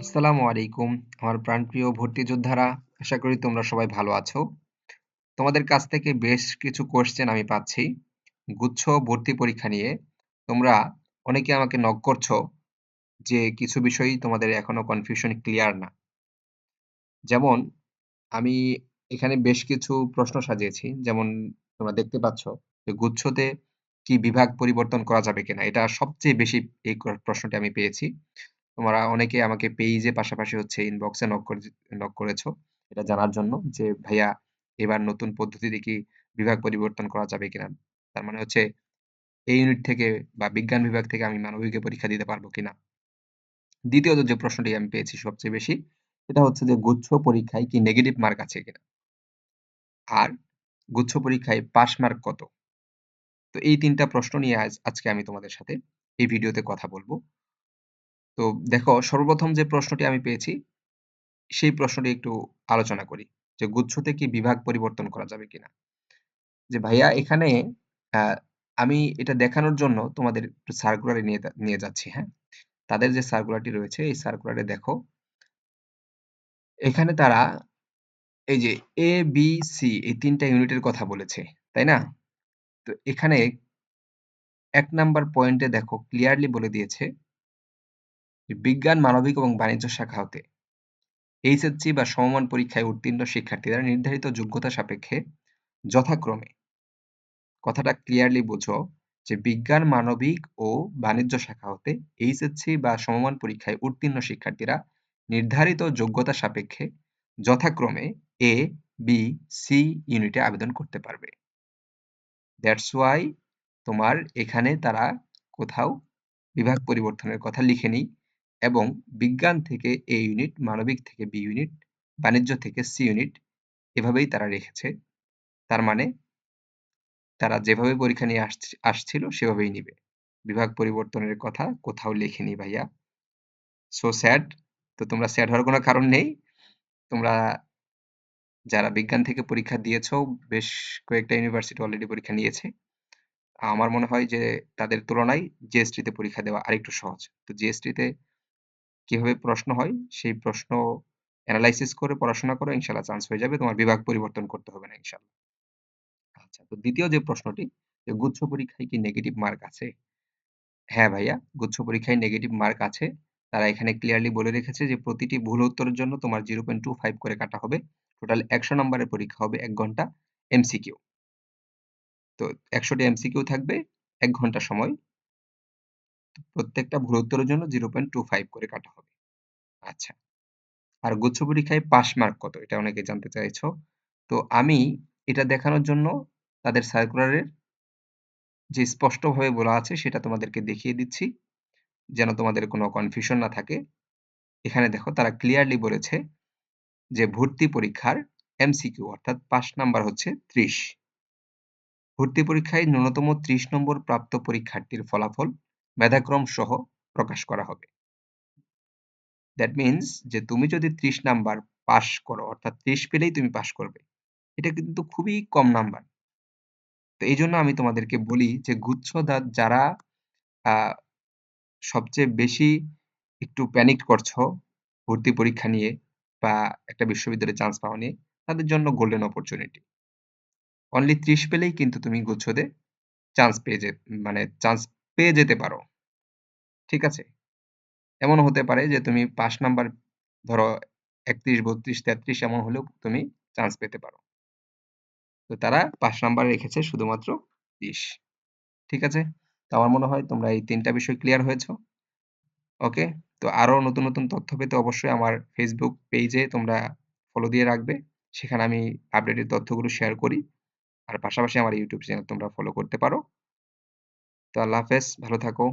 আসসালামু আলাইকুম, আমার প্রাণপ্রিয় ভর্তি যোদ্ধারা আশা করি তোমরা সবাই ভালো আছো। তোমাদের কাছ থেকে বেশ কিছু কোশ্চেন আমি পাচ্ছি। গুচ্ছ ভর্তি পরীক্ষা নিয়ে। তোমরা অনেকে আমাকে নক করছ যে কিছু বিষয়ই তোমাদের এখনও কনফিউশন ক্লিয়ার না। যেমন, আমি এখানে বেশ কিছু প্রশ্ন সাজিয়েছি। যেমন, তোমরা দেখতে পাচ্ছ যে গুচ্ছতে কি বিভাগ পরিবর্তন করা যাবে কিনা। এটা সবচেয়ে বেশি এই প্রশ্নটি আমি পেয়েছি। তোমরা অনেকে আমাকে পেইজে পাশাপাশি হচ্ছে ইনবক্সে নক করে নক করেছ। এটা জানার জন্য যে, ভাইয়া, এবার নতুন পদ্ধতিতে কি বিভাগ পরিবর্তন করা যাবে কিনা? তার মানে হচ্ছে, এই ইউনিট থেকে বা বিজ্ঞান বিভাগ থেকে আমি মানবিকে পরীক্ষা দিতে পারব কিনা? দ্বিতীয়ত যে প্রশ্নটি আমি পেয়েছি সবচেয়ে বেশি এটা হচ্ছে যে, গুচ্ছ পরীক্ষায় কি নেগেটিভ মার্ক আছে কিনা? আর, গুচ্ছ পরীক্ষায় পাস মার্ক কত? তো এই তিনটা প্রশ্ন নিয়ে আজ, আজকে আমি তোমাদের সাথে এই ভিডিওতে কথা বলব। তো দেখো, সর্বপ্রথম যে প্রশ্নটি আমি পেয়েছি, সেই প্রশ্নটি একটু আলোচনা করি যে গুচ্ছতে কি বিভাগ পরিবর্তন করা যাবে কিনা। যে ভাইয়া, এখানে আমি এটা দেখানোর জন্য তোমাদের সার্কুলারে নিয়ে নিয়ে যাচ্ছি হ্যাঁ? তাদের যে সার্কুলারটি রয়েছে, এই সার্কুলারে দেখো, এখানে তারা এই যে এ বি সি এই তিনটা ইউনিটের কথা বলেছে, তাই না? তো এখানে এক নাম্বার পয়েন্টে দেখো ক্লিয়ারলি বলে দিয়েছে বিজ্ঞান, মানবিক এবং বাণিজ্য শাখা হতে। এইচএসসি বা সমমান পরীক্ষায় উত্তীর্ণ শিক্ষার্থীরা নির্ধারিত যোগ্যতা সাপেক্ষে যথাক্রমে। কথাটা ক্লিয়ারলি বুঝো যে বিজ্ঞান, মানবিক ও বাণিজ্য শাখা হতে এইচএসসি বা সমমান পরীক্ষায় উত্তীর্ণ শিক্ষার্থীরা নির্ধারিত যোগ্যতা সাপেক্ষে যথাক্রমে এ বি সি ইউনিটে আবেদন করতে পারবে। দ্যাটস ওয়াই তোমার এখানে তারা কোথাও বিভাগ পরিবর্তনের কথা লিখে নিই এবং বিজ্ঞান থেকে এ ইউনিট মানবিক থেকে বি ইউনিট বাণিজ্য থেকে সি ইউনিট এভাবেই তারা রেখেছে। তার মানে তারা যেভাবে পরীক্ষা নিয়ে আসছিল সেভাবেই নিবে। বিভাগ পরিবর্তনের কথা কোথাও লেখেনি ভাইয়া। সো স্যাড তো তোমরা স্যাড হওয়ার কোনো কারণ নেই। তোমরা যারা বিজ্ঞান থেকে পরীক্ষা দিয়েছ, বেশ কয়েকটা ইউনিভার্সিটি অলরেডি পরীক্ষা নিয়েছে। আমার মনে হয় যে তাদের তুলনায় জিএসটিতে পরীক্ষা দেওয়া আরেকটু সহজ। তো জিএসটিতে কীভাবে প্রশ্ন হয়, সেই প্রশ্ন অ্যানালাইসিস করে, পড়াশোনা করো, ইনশাল্লাহ চান্স হয়ে যাবে, তোমার বিভাগ পরিবর্তন করতে হবে না, ইনশাল্লাহ। আচ্ছা তো দ্বিতীয় যে প্রশ্নটি, যে গুচ্ছ পরীক্ষায় কি নেগেটিভ মার্ক আছে? হ্যাঁ ভাইয়া, গুচ্ছ পরীক্ষায় নেগেটিভ মার্ক আছে। তারা এখানে ক্লিয়ারলি বলে রেখেছে যে প্রতিটি ভুল উত্তরের জন্য তোমার জিরো পয়েন্ট টু ফাইভ করে কাটা হবে। টোটাল একশো নম্বরের পরীক্ষা হবে এক ঘণ্টা এমসিকিউ তো একশোটি এমসিকিউ থাকবে, এক ঘণ্টা সময়। প্রত্যেকটা ভুল উত্তরের জন্য জিরো পয়েন্ট টু ফাইভ করে কাটা হবে। আচ্ছা আর গুচ্ছ পরীক্ষায় পাস মার্ক কত? এটা অনেকে জানতে চাইছ। তো আমি এটা দেখানোর জন্য তাদের সার্কুলারের যে স্পষ্টভাবে বলা আছে সেটা তোমাদেরকে দেখিয়ে দিচ্ছি, যেন তোমাদের কোনো কনফিউশন না থাকে। এখানে দেখো, তারা ক্লিয়ারলি বলেছে যে ভর্তি পরীক্ষার এমসিকিউ অর্থাৎ পাস নাম্বার হচ্ছে ত্রিশ। ভর্তি পরীক্ষায় ন্যূনতম ত্রিশ নম্বর প্রাপ্ত পরীক্ষার্থীর ফলাফল মেধাক্রম সহ প্রকাশ করা হবে। দ্যাট মিনস যে তুমি যদি ত্রিশ নাম্বার পাস করো, অর্থাৎ ত্রিশ পেলেই তুমি পাস করবে। এটা কিন্তু খুবই কম নাম্বার। তো এই জন্য আমি তোমাদেরকে বলি যে গুচ্ছ যারা সবচেয়ে বেশি একটু প্যানিক করছ ভর্তি পরীক্ষা নিয়ে বা একটা বিশ্ববিদ্যালয়ে চান্স পাওয়া নিয়ে, তাদের জন্য গোল্ডেন অপরচুনিটি অনলি ত্রিশ পেলেই কিন্তু তুমি গুচ্ছতে চান্স পেয়ে যে মানে চান্স পেয়ে যেতে পারো। ঠিক আছে? এমন হতে পারে যে তুমি পাঁচ নাম্বার ধরো একত্রিশ, বত্রিশ, তেত্রিশ এমন হলেও তুমি চান্স পেতে পারো। তো তারা পাঁচ নাম্বার রেখেছে শুধুমাত্র বিশ। ঠিক আছে? তো আমার মনে হয় তোমরা এই তিনটা বিষয় ক্লিয়ার হয়েছ। ওকে? তো আরও নতুন নতুন তথ্য পেতে অবশ্যই আমার ফেসবুক পেজে তোমরা ফলো দিয়ে রাখবে। সেখানে আমি আপডেটেড তথ্যগুলো শেয়ার করি। আর পাশাপাশি আমার ইউটিউব চ্যানেল তোমরা ফলো করতে পারো। তো আল্লাহ হাফেজ ভালো থাকো।